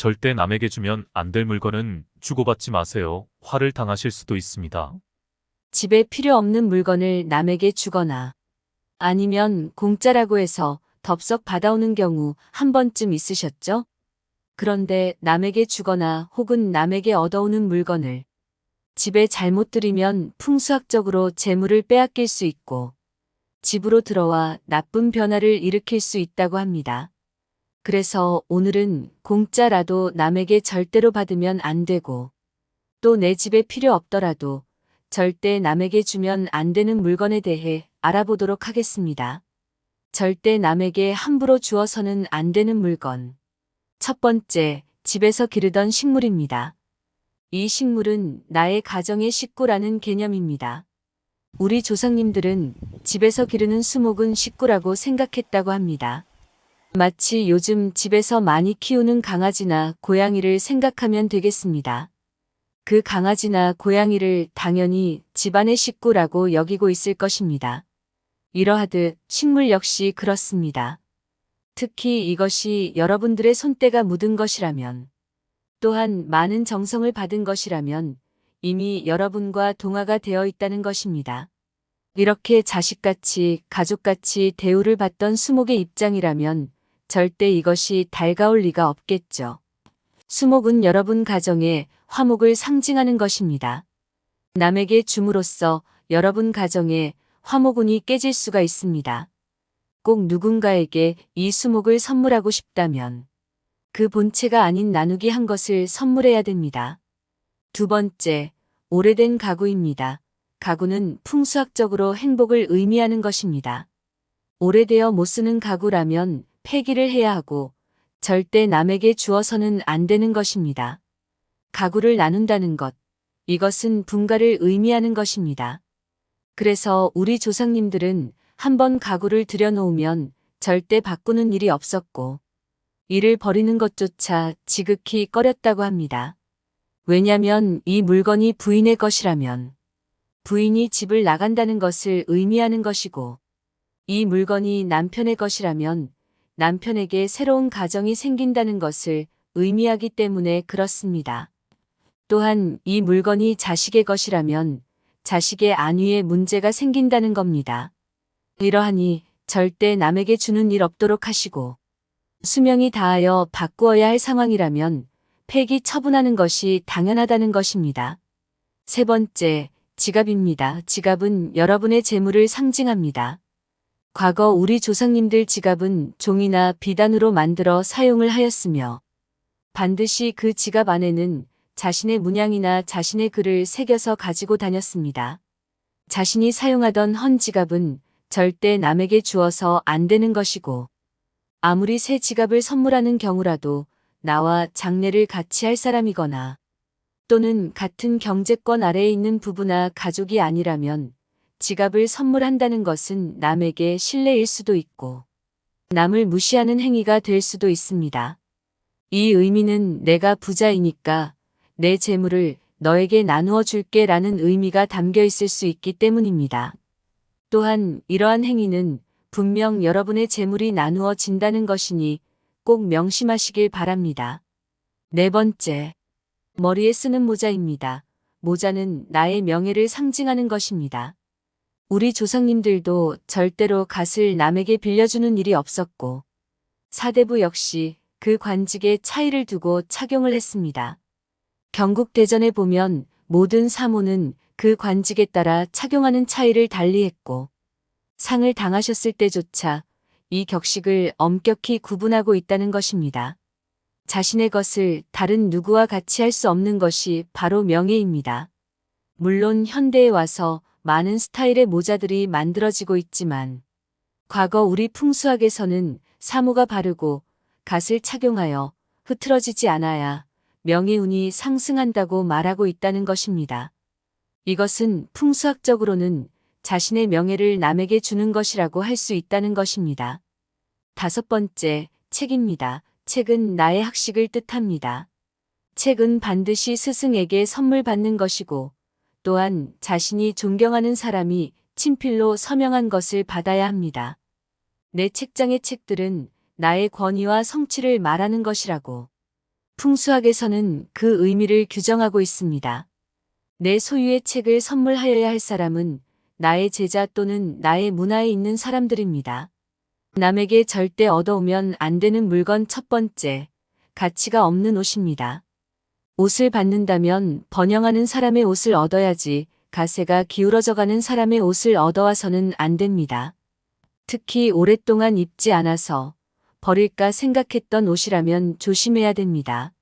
절대 남에게 주면 안 될 물건은 주고받지 마세요. 화를 당하실 수도 있습니다. 집에 필요 없는 물건을 남에게 주거나 아니면 공짜라고 해서 덥석 받아오는 경우 한 번쯤 있으셨죠? 그런데 남에게 주거나 혹은 남에게 얻어오는 물건을 집에 잘못 들이면 풍수학적으로 재물을 빼앗길 수 있고 집으로 들어와 나쁜 변화를 일으킬 수 있다고 합니다. 그래서 오늘은 공짜라도 남에게 절대로 받으면 안 되고 또 내 집에 필요 없더라도 절대 남에게 주면 안 되는 물건에 대해 알아보도록 하겠습니다. 절대 남에게 함부로 주어서는 안 되는 물건. 첫 번째, 집에서 기르던 식물입니다. 이 식물은 나의 가정의 식구라는 개념입니다. 우리 조상님들은 집에서 기르는 수목은 식구라고 생각했다고 합니다. 마치 요즘 집에서 많이 키우는 강아지나 고양이를 생각하면 되겠습니다. 그 강아지나 고양이를 당연히 집안의 식구라고 여기고 있을 것입니다. 이러하듯 식물 역시 그렇습니다. 특히 이것이 여러분들의 손때가 묻은 것이라면, 또한 많은 정성을 받은 것이라면 이미 여러분과 동화가 되어 있다는 것입니다. 이렇게 자식같이 가족같이 대우를 받던 수목의 입장이라면 절대 이것이 달가올 리가 없겠죠. 수목은 여러분 가정에 화목을 상징하는 것입니다. 남에게 줌으로써 여러분 가정에 화목운이 깨질 수가 있습니다. 꼭 누군가에게 이 수목을 선물하고 싶다면 그 본체가 아닌 나누기 한 것을 선물해야 됩니다. 두 번째, 오래된 가구입니다. 가구는 풍수학적으로 행복을 의미하는 것입니다. 오래되어 못 쓰는 가구라면 폐기를 해야 하고 절대 남에게 주어서는 안 되는 것입니다. 가구를 나눈다는 것, 이것은 분가를 의미하는 것입니다. 그래서 우리 조상님들은 한번 가구를 들여놓으면 절대 바꾸는 일이 없었고, 이를 버리는 것조차 지극히 꺼렸다고 합니다. 왜냐면 이 물건이 부인의 것이라면, 부인이 집을 나간다는 것을 의미하는 것이고, 이 물건이 남편의 것이라면 남편에게 새로운 가정이 생긴다는 것을 의미하기 때문에 그렇습니다. 또한 이 물건이 자식의 것이라면 자식의 안위에 문제가 생긴다는 겁니다. 이러하니 절대 남에게 주는 일 없도록 하시고 수명이 다하여 바꾸어야 할 상황이라면 폐기 처분하는 것이 당연하다는 것입니다. 세 번째, 지갑입니다. 지갑은 여러분의 재물을 상징합니다. 과거 우리 조상님들 지갑은 종이나 비단으로 만들어 사용을 하였으며 반드시 그 지갑 안에는 자신의 문양이나 자신의 글을 새겨서 가지고 다녔습니다. 자신이 사용하던 헌 지갑은 절대 남에게 주어서 안 되는 것이고 아무리 새 지갑을 선물하는 경우라도 나와 장례를 같이 할 사람이거나 또는 같은 경제권 아래에 있는 부부나 가족이 아니라면 지갑을 선물한다는 것은 남에게 신뢰일 수도 있고 남을 무시하는 행위가 될 수도 있습니다. 이 의미는 내가 부자이니까 내 재물을 너에게 나누어 줄게 라는 의미가 담겨 있을 수 있기 때문입니다. 또한 이러한 행위는 분명 여러분의 재물이 나누어진다는 것이니 꼭 명심하시길 바랍니다. 네 번째, 머리에 쓰는 모자입니다. 모자는 나의 명예를 상징하는 것입니다. 우리 조상님들도 절대로 갓을 남에게 빌려주는 일이 없었고, 사대부 역시 그 관직에 차이를 두고 착용을 했습니다. 경국대전에 보면 모든 사모는 그 관직에 따라 착용하는 차이를 달리했고, 상을 당하셨을 때조차 이 격식을 엄격히 구분하고 있다는 것입니다. 자신의 것을 다른 누구와 같이 할 수 없는 것이 바로 명예입니다. 물론 현대에 와서 많은 스타일의 모자들이 만들어지고 있지만 과거 우리 풍수학에서는 사모가 바르고 갓을 착용하여 흐트러지지 않아야 명예운이 상승한다고 말하고 있다는 것입니다. 이것은 풍수학적으로는 자신의 명예를 남에게 주는 것이라고 할 수 있다는 것입니다. 다섯 번째, 책입니다. 책은 나의 학식을 뜻합니다. 책은 반드시 스승에게 선물 받는 것이고 또한 자신이 존경하는 사람이 친필로 서명한 것을 받아야 합니다. 내 책장의 책들은 나의 권위와 성취를 말하는 것이라고 풍수학에서는 그 의미를 규정하고 있습니다. 내 소유의 책을 선물하여야 할 사람은 나의 제자 또는 나의 문화에 있는 사람들입니다. 남에게 절대 얻어오면 안 되는 물건 첫 번째, 가치가 없는 옷입니다. 옷을 받는다면 번영하는 사람의 옷을 얻어야지 가세가 기울어져 가는 사람의 옷을 얻어와서는 안 됩니다. 특히 오랫동안 입지 않아서 버릴까 생각했던 옷이라면 조심해야 됩니다.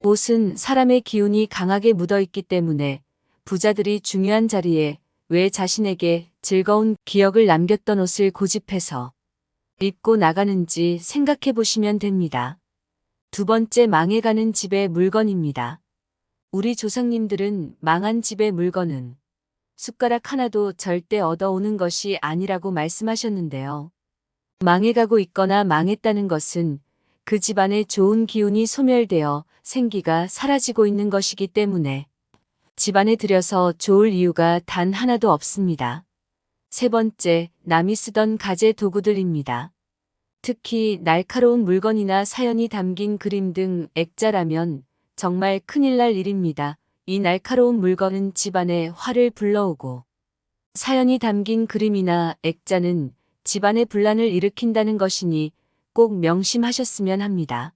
옷은 사람의 기운이 강하게 묻어 있기 때문에 부자들이 중요한 자리에 왜 자신에게 즐거운 기억을 남겼던 옷을 고집해서 입고 나가는지 생각해 보시면 됩니다. 두 번째 망해가는 집의 물건입니다. 우리 조상님들은 망한 집의 물건은 숟가락 하나도 절대 얻어오는 것이 아니라고 말씀하셨는데요. 망해가고 있거나 망했다는 것은 그 집안의 좋은 기운이 소멸되어 생기가 사라지고 있는 것이기 때문에 집안에 들여서 좋을 이유가 단 하나도 없습니다. 세 번째, 남이 쓰던 가재 도구들입니다. 특히 날카로운 물건이나 사연이 담긴 그림 등 액자라면 정말 큰일 날 일입니다. 이 날카로운 물건은 집안에 화를 불러오고 사연이 담긴 그림이나 액자는 집안의 분란을 일으킨다는 것이니 꼭 명심하셨으면 합니다.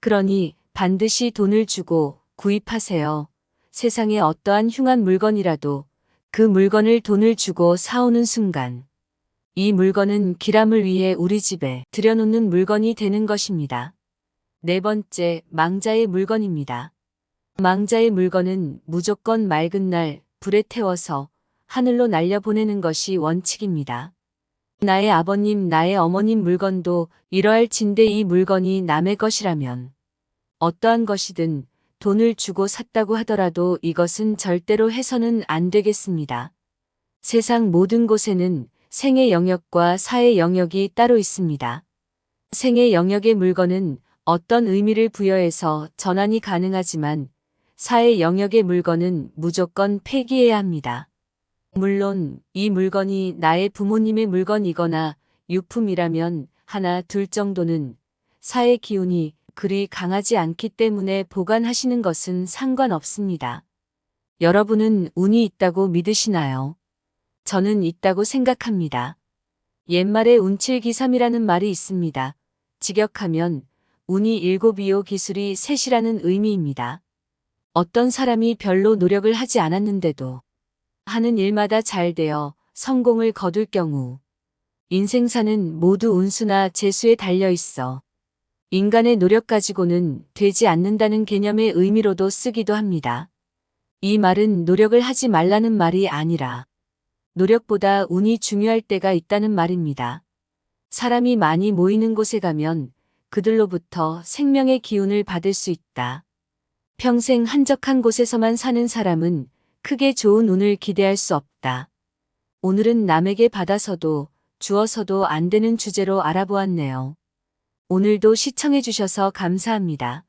그러니 반드시 돈을 주고 구입하세요. 세상에 어떠한 흉한 물건이라도 그 물건을 돈을 주고 사오는 순간 이 물건은 기람을 위해 우리 집에 들여놓는 물건이 되는 것입니다. 네 번째, 망자의 물건입니다. 망자의 물건은 무조건 맑은 날 불에 태워서 하늘로 날려보내는 것이 원칙입니다. 나의 아버님, 나의 어머님 물건도 이러할 진데 이 물건이 남의 것이라면 어떠한 것이든 돈을 주고 샀다고 하더라도 이것은 절대로 해서는 안 되겠습니다. 세상 모든 곳에는 생의 영역과 사의 영역이 따로 있습니다. 생의 영역의 물건은 어떤 의미를 부여해서 전환이 가능하지만 사의 영역의 물건은 무조건 폐기해야 합니다. 물론 이 물건이 나의 부모님의 물건이거나 유품이라면 하나 둘 정도는 사의 기운이 그리 강하지 않기 때문에 보관하시는 것은 상관없습니다. 여러분은 운이 있다고 믿으시나요? 저는 있다고 생각합니다. 옛말에 운칠기삼이라는 말이 있습니다. 직역하면 운이 일곱이요 기술이 셋이라는 의미입니다. 어떤 사람이 별로 노력을 하지 않았는데도 하는 일마다 잘 되어 성공을 거둘 경우 인생사는 모두 운수나 재수에 달려 있어 인간의 노력 가지고는 되지 않는다는 개념의 의미로도 쓰기도 합니다. 이 말은 노력을 하지 말라는 말이 아니라 노력보다 운이 중요할 때가 있다는 말입니다. 사람이 많이 모이는 곳에 가면 그들로부터 생명의 기운을 받을 수 있다. 평생 한적한 곳에서만 사는 사람은 크게 좋은 운을 기대할 수 없다. 오늘은 남에게 받아서도 주어서도 안 되는 주제로 알아보았네요. 오늘도 시청해주셔서 감사합니다.